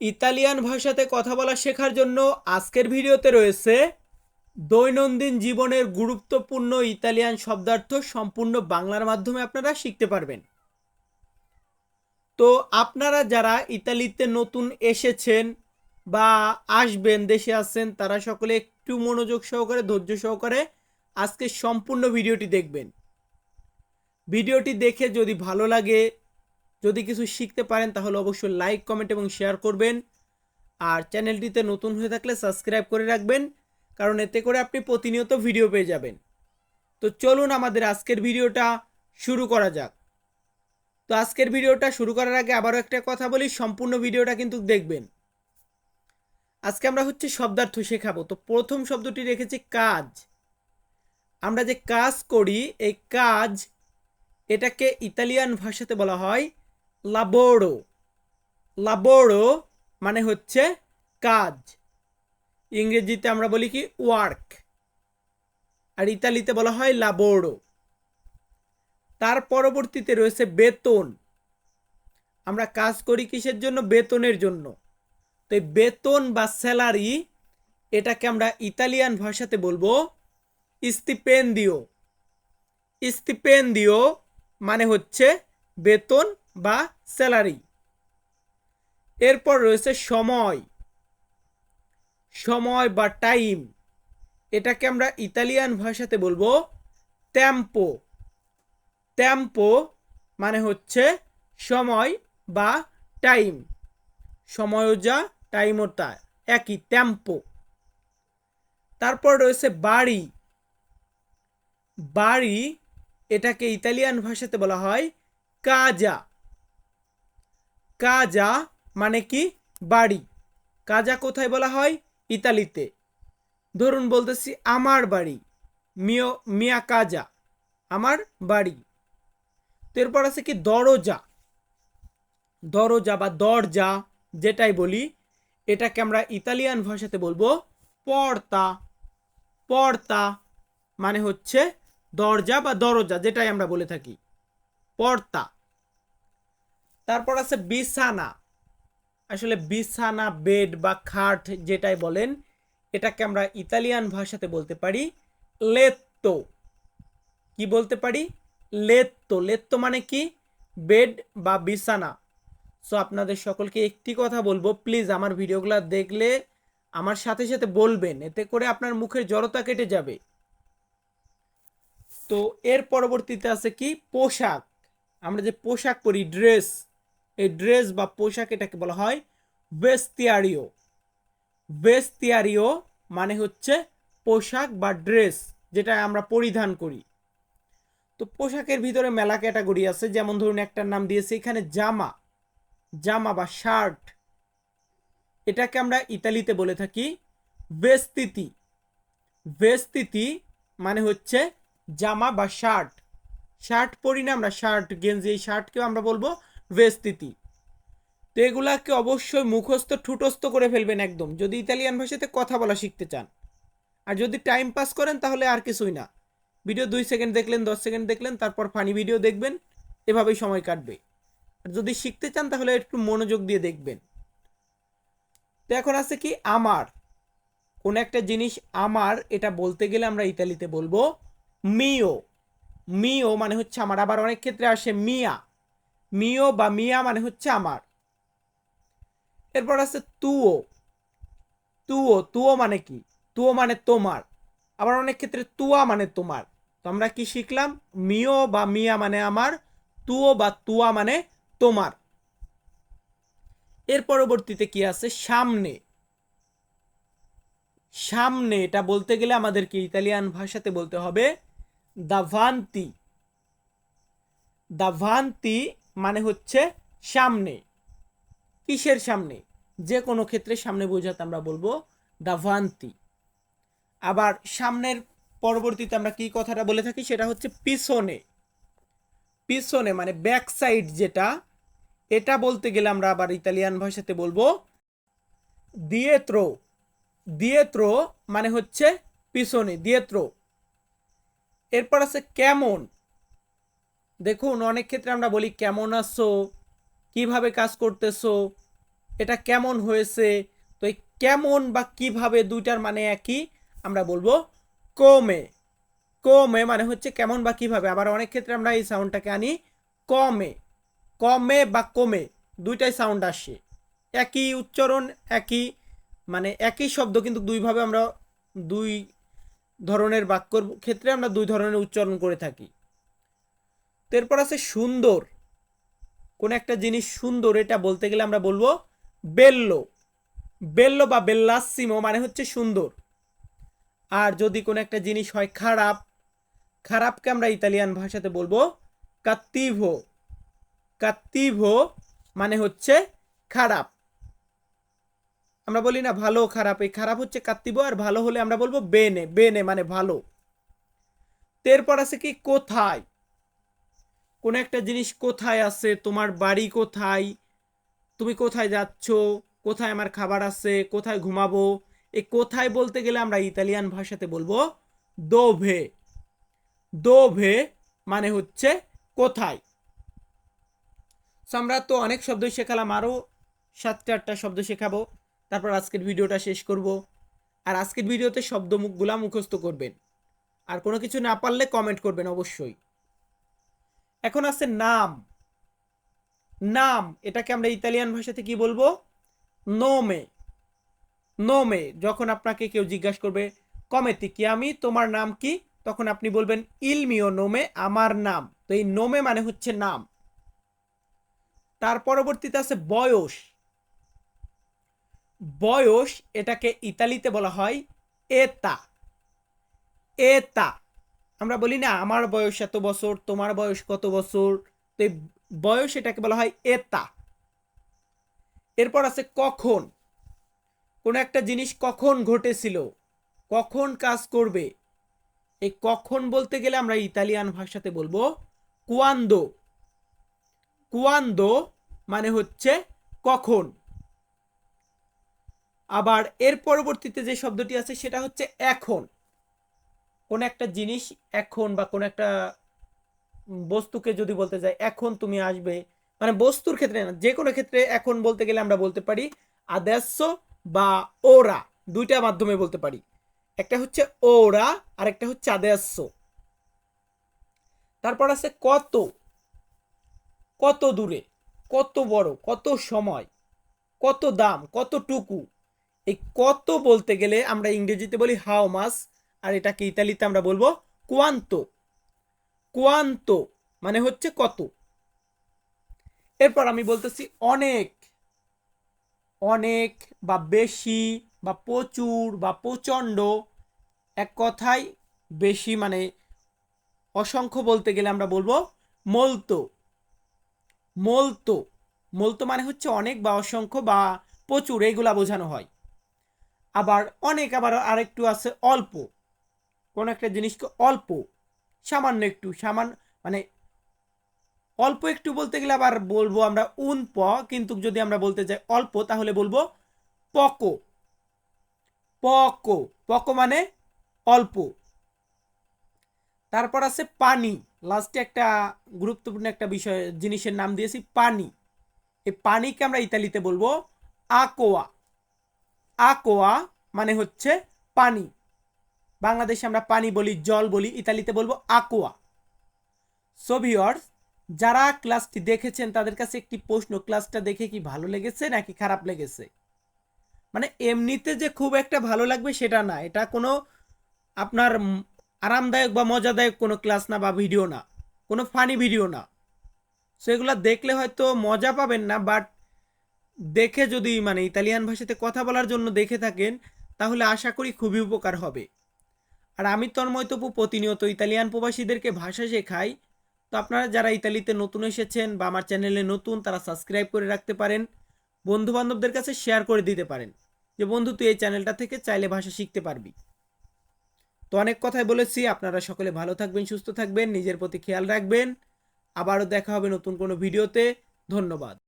Italian ভাষাতে কথা বলা শেখার জন্য আজকের ভিডিওতে রয়েছে দৈনন্দিন জীবনের গুরুত্বপূর্ণ ইতালিয়ান শব্দার্থ সম্পূর্ণ বাংলার মাধ্যমে আপনারা শিখতে পারবেন। তো আপনারা যারা ইতালিতে নতুন এসেছেন বা আসবেন, দেশে আছেন, তারা সকলে একটু মনোযোগ সহকারে, ধৈর্য সহকারে আজকে সম্পূর্ণ ভিডিওটি দেখবেন। ভিডিওটি দেখে যদি ভালো লাগে যদি কিছু শিখতে পারেন, তাহলে অবশ্যই লাইক কমেন্ট এবং শেয়ার করবেন। আর চ্যানেলটিতে নতুন হয়ে থাকলে সাবস্ক্রাইব করে রাখবেন, কারণ এতে করে আপনি প্রতিনিয়ত ভিডিও পেয়ে যাবেন। তো চলুন আমাদের আজকের ভিডিওটা শুরু করা যাক। তো আজকের ভিডিওটা শুরু করার আগে আবারও একটা কথা বলি, সম্পূর্ণ ভিডিওটা কিন্তু দেখবেন। আজকে আমরা হচ্ছে শব্দার্থ শেখাবো। তো প্রথম শব্দটি রেখেছি কাজ। আমরা যে কাজ করি, এই কাজ এটাকে ইতালিয়ান ভাষাতে বলা হয় লাবোড়ো লাবোড়ো মানে হচ্ছে কাজ। ইংরেজিতে আমরা বলি কি ওয়ার্ক আর ইতালিতে বলা হয় লাবোড়ো তার পরবর্তীতে রয়েছে বেতন। আমরা কাজ করি কিসের জন্য? বেতনের জন্য। তো এই বেতন বা স্যালারি এটাকে আমরা ইতালিয়ান ভাষাতে বলব স্টিপেন্দিও স্টিপেন্দিও মানে হচ্ছে বেতন বা স্যালারি। এরপর রয়েছে সময়। সময় বা টাইম। এটাকে আমরা ইতালিয়ান ভাষাতে বলব ট্যাম্পো ট্যাম্পো মানে হচ্ছে সময় বা টাইম সময়ও যা টাইমও তা। একই ট্যাম্পো তারপর রয়েছে বাড়ি। বাড়ি এটাকে ইতালিয়ান ভাষাতে বলা হয় কাজা। কাজা মানে কি? বাড়ি। কাজা কোথায় বলা হয়? ইতালিতে। ধরুন বলতেছি আমার বাড়ি। মিও, মিয়া কাজা, আমার বাড়ি। এরপর আছে কি? দরজা। দরজা বা দরজা যেটাই বলি, এটাকে আমরা ইতালিয়ান ভাষাতে বলব পর্তা। পর্তা মানে হচ্ছে দরজা বা দরজা যেটাই আমরা বলে থাকি। পর্তা। তারপর আছে বিছানা। আসলে বিছানা বেড বা খাট যেটাই বলেন, এটাকে আমরা ইতালিয়ান ভাষাতে বলতে পারি লেত্তো কি বলতে পারি? লেত্তো লেত্তো মানে কি? বেড বা বিছানা। সো আপনাদের সকলকে একটি কথা বলব প্লিজ আমার ভিডিওগুলো দেখলে আমার সাথে সাথে বলবেন, এতে করে আপনার মুখের জড়তা কেটে যাবে। তো, এর পরবর্তীতে আছে কি? পোশাক। আমরা যে পোশাক পরি ড্রেস এই ড্রেস বা পোশাক এটাকে বলা হয় বেস্তিয়ারিও। বেস্তিয়ারিও মানে হচ্ছে পোশাক বা ড্রেস যেটা আমরা পরিধান করি। তো পোশাকের ভিতরে মেলা ক্যাটাগরি আছে, যেমন ধরুন একটার নাম দিয়েছে এখানে জামা জামা বা শার্ট। এটাকে আমরা ইতালিতে বলে থাকি বেস্তিতি। বেস্তিতি মানে হচ্ছে জামা বা শার্ট। শার্ট পরি না আমরা, শার্ট, গেঞ্জি, এই শার্টকেও আমরা বলব। বেস্তিতি তো এগুলাকে অবশ্যই মুখস্থ, ঠুটস্থ করে ফেলবেন একদম। যদি ইতালিয়ান ভাষাতে কথা বলা শিখতে চান। আর যদি টাইম পাস করেন, তাহলে আর কিছুই না। ভিডিও দুই সেকেন্ড দেখলেন, দশ সেকেন্ড দেখলেন, তারপর ফানি ভিডিও দেখবেন, এভাবেই সময় কাটবে। আর যদি শিখতে চান, তাহলে একটু মনোযোগ দিয়ে দেখবেন। তো এখন আছে কি, আমার। কোন একটা জিনিস আমার, এটা বলতে গেলে আমরা ইতালিতে বলব মিও মিও মানে হচ্ছে আমার। আবার অনেক ক্ষেত্রে আসে মিয়া মিও বা মিয়া মানে হচ্ছে আমার। এরপর আছে তুও তুও তুও মানে কি? তুও মানে তোমার। আবার অনেক ক্ষেত্রে তুয়া মানে তোমার। তো আমরা কি শিখলাম? মিও বা মিয়া মানে আমার তুও বা তুয়া মানে তোমার। এর পরবর্তীতে কি আছে? সামনে। সামনে, এটা বলতে গেলে আমাদেরকে ইতালিয়ান ভাষাতে বলতে হবে দাভান্তি। দাভান্তি মানে হচ্ছে সামনে, কিসের সামনে? যে কোনো ক্ষেত্রে সামনে বোঝাতে আমরা বলব দাভান্তি। আবার সামনের পরবর্তীতে আমরা কি কথাটা বলে থাকি? সেটা হচ্ছে পিছনে। পিছনে মানে ব্যাক সাইড যেটা, এটা বলতে গেলে আমরা আবার ইতালিয়ান ভাষাতে বলব দিয়েত্রো। দিয়েত্রো মানে হচ্ছে পিছনে, দিয়েত্রো। এরপর আছে কেমন? দেখুন, অনেক ক্ষেত্রে আমরা বলি, কেমন আছো? কীভাবে কাজ করতেছো? এটা কেমন হয়েছে? তো এই কেমন বা কীভাবে দুইটার মানে একই আমরা বলব, কমে। কমে মানে হচ্ছে কেমন বা কীভাবে? আবার অনেক ক্ষেত্রে আমরা এই সাউন্ডটাকে আনি, কমে। কমে বা কমে, দুইটাই সাউন্ড আসে। একই উচ্চারণ, একই মানে একই শব্দ, কিন্তু দুইভাবে আমরা দুই ধরনের বাক্যর ক্ষেত্রে আমরা দুই ধরনের উচ্চারণ করে থাকি। এরপর আছে সুন্দর। কোন একটা জিনিস সুন্দর, এটা বলতে গেলে আমরা বলব বেল্লো। বেল্লো বা বেল্লাসিমো মানে হচ্ছে সুন্দর। আর যদি কোনো একটা জিনিস হয় খারাপ, খারাপকে আমরা ইতালিয়ান ভাষাতে বলব কাত্তিভো কাত্তিভো মানে হচ্ছে খারাপ। আমরা বলি না ভালো, খারাপ, এই খারাপ হচ্ছে কাত্তিভো আর ভালো হলে আমরা বলব বেনে বেনে মানে ভালো। এরপর আছে কি কোথায়? কোন একটা জিনিস কোথায় আছে? তোমার বাড়ি কোথায়? তুমি কোথায় যাচ্ছ? কোথায় আমার খাবার আছে? কোথায় ঘুমাবো? এ কোথায় বলতে গেলে আমরা ইতালিয়ান ভাষাতে বলব দোভে দোভে মানে হচ্ছে কোথায়? আমরা তো অনেক শব্দ শেখালাম আরও সাতটা আটটা শব্দ শেখাবো। তারপর আজকের ভিডিওটা শেষ করব। আর আজকের ভিডিওতে শব্দ মুখগুলা মুখস্থ করবেন। আর কোনো কিছু না পারলে কমেন্ট করবেন অবশ্যই। এখন আছে নাম। নাম, এটাকে আমরা ইতালিয়ান ভাষাতে কি বলব? নোমে। নোমে, যখন আপনাকে কেউ জিজ্ঞাসা করবে কমেতি কি আমি? তোমার নাম কি? তখন আপনি বলবেন ইলমিও নোমে, আমার নাম। তো এই নোমে মানে হচ্ছে নাম। তার পরবর্তীতে আছে বয়স। বয়স এটাকে ইতালিতে বলা হয় এতা। এতা। আমরা বলি, না, আমার বয়স এত বছর, তোমার বয়স কত বছর? তো এই বয়স এটাকে বলা হয় এতা। এরপর আছে কখন। কোন একটা জিনিস কখন ঘটেছিল, কখন কাজ করবে? এই কখন বলতে গেলে আমরা ইতালিয়ান ভাষাতে বলব কুয়ান্দো। কুয়ান্দো মানে হচ্ছে কখন। আবার এর পরবর্তীতে যে শব্দটি আছে সেটা হচ্ছে এখন। কোন একটা জিনিস এখন বা কোন একটা বস্তুকে যদি বলতে যাই, এখন তুমি আসবে। মানে বস্তুর ক্ষেত্রে না, যে কোনো ক্ষেত্রে এখন বলতে গেলে আমরা বলতে পারি আদেশ্য বা ওরা, দুইটা মাধ্যমে বলতে পারি। একটা হচ্ছে ওরা আর একটা হচ্ছে আদেশ্য তারপর আছে কত কত দূরে, কত বড়, কত সময়, কত দাম, কতটুকু। এই কত বলতে গেলে আমরা ইংরেজিতে বলি হাও মাস আর এটাকে ইতালিতে আমরা বলব কোয়ান্তো কোয়ান্তো মানে হচ্ছে কত। এরপর আমি বলতেছি অনেক অনেক বা বেশি বা প্রচুর বা প্রচণ্ড, এক কথায় বেশি মানে অসংখ্য বলতে গেলে আমরা বলব মলতো মলতো মলতো মানে হচ্ছে অনেক বা অসংখ্য বা প্রচুর এইগুলা বোঝানো হয়। আবার অনেক আবার আরেকটু আছে অল্প। কোন একটা জিনিসকে অল্প, সামান্য একটু, সামান্য মানে অল্প একটু বলতে গেলে আবার বলব আমরা উন প, কিন্তু যদি আমরা বলতে যাই অল্প, তাহলে বলব পকো। পকো পকো মানে অল্প। তারপর আছে পানি। লাস্টে একটা গুরুত্বপূর্ণ একটা বিষয়, জিনিসের নাম দিয়েছি পানি। এই পানিকে আমরা ইতালিতে বলব আকোয়া। আকোয়া মানে হচ্ছে পানি। বাংলাদেশে আমরা পানি বলি, জল বলি, ইতালিতে বলব আকোয়া সোভিয়র্স যারা ক্লাসটি দেখেছেন, তাদের কাছে একটি প্রশ্ন ক্লাসটা দেখে কি ভালো লেগেছে নাকি খারাপ লেগেছে? মানে এমনিতে যে খুব একটা ভালো লাগবে সেটা না, এটা কোনো আপনার আরামদায়ক বা মজাদায়ক কোনো ক্লাস না বা ভিডিও না, কোনো ফানি ভিডিও না। সো এগুলো দেখলে হয়তো মজা পাবেন না বাট দেখে যদি মানে ইতালিয়ান ভাষাতে কথা বলার জন্য দেখে থাকেন, তাহলে আশা করি খুবই উপকার হবে। আর আমি তন্ময় তপু প্রতিনিয়ত ইতালিয়ান প্রবাসীদেরকে ভাষা শেখাই। তো আপনারা যারা ইতালিতে নতুন এসেছেন বা আমার চ্যানেলে নতুন, তারা সাবস্ক্রাইব করে রাখতে পারেন। বন্ধু বান্ধবদের কাছে শেয়ার করে দিতে পারেন যে, বন্ধু, তুই এই চ্যানেলটা থেকে চাইলে ভাষা শিখতে পারবি। তো অনেক কথাই বলেছি, আপনারা সকলে ভালো থাকবেন, সুস্থ থাকবেন, নিজের প্রতি খেয়াল রাখবেন। আবারও দেখা হবে নতুন কোনো ভিডিওতে। ধন্যবাদ।